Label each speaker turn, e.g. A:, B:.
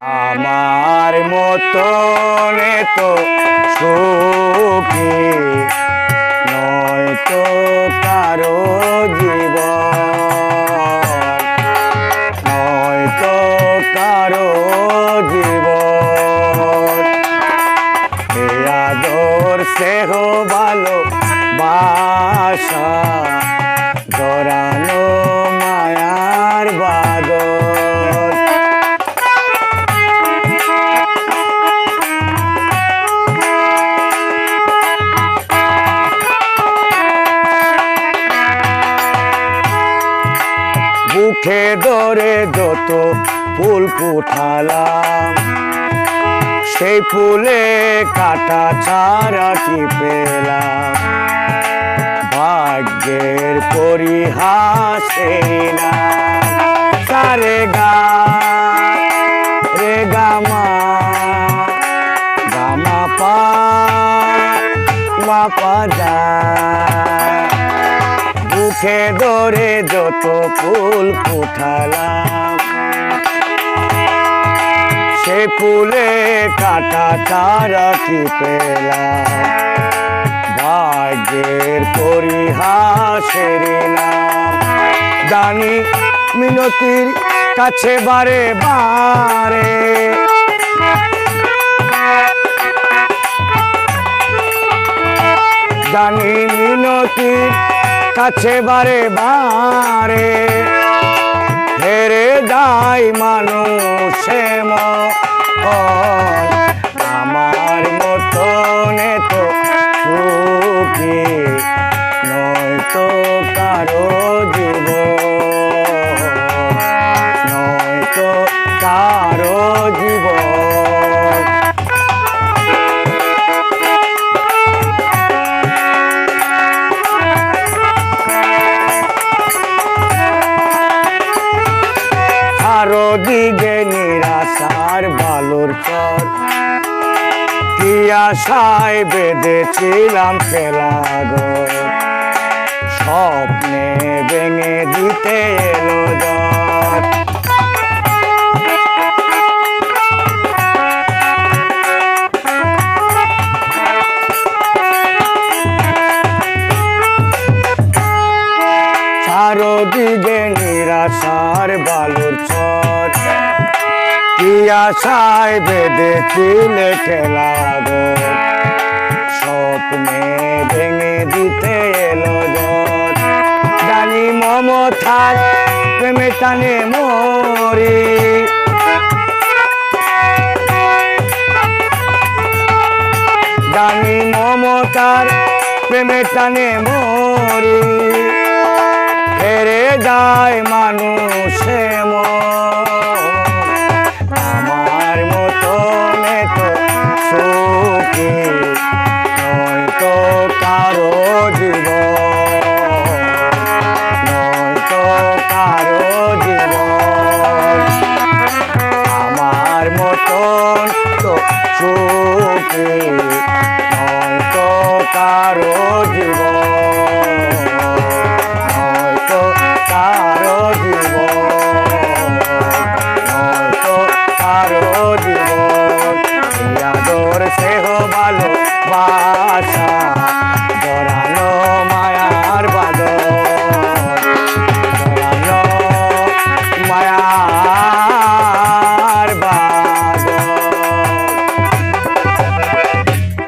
A: আমার মতনে তো সুখী নয়তো কারও জীবন। নয়তো কারও জীবন। এ আদর, স্নেহ ভালো বাসা বুকে ধরে যত ফুল ফুটালাম সেই ফুলে কাটা ছাড়া কি পেলাম ভাগ্যের পরিহাসে না। সারে গা, রে গামা গামা পা, মা পা বুকে ধরে যত ফুল ফুটালাম, সে ফুলে কাটা তারা কি পেলাম ভাগ্যের পরিহাসের জানি মিনতির কাছে বারে বারে। জানি মিনতির কাছে বারে বারে হেরে যাই মানুষে আরও দিগে নিরাশার বালুর চর। কি আশায় বেঁধেছিলাম খেলাগ স্বপ্নে ভেঙে দিতে এলো জ্বর চারদিকে নিরাশার বালুর চর কি আশায় বেঁধেছিলে খেলা স্বপ্নে ভেঙে দিতে এলো জ্বর জানি মমতার প্রেমে টানে মরি। জানি মমতার প্রেমে টানে মরি। ছেড়ে যায় মানুষ আমার মতো তো সুখী নয়তো কারও জীব নয়তো কারও জীব আমার মতো তো সুখী নয়তো কারও জীবন। ভাষা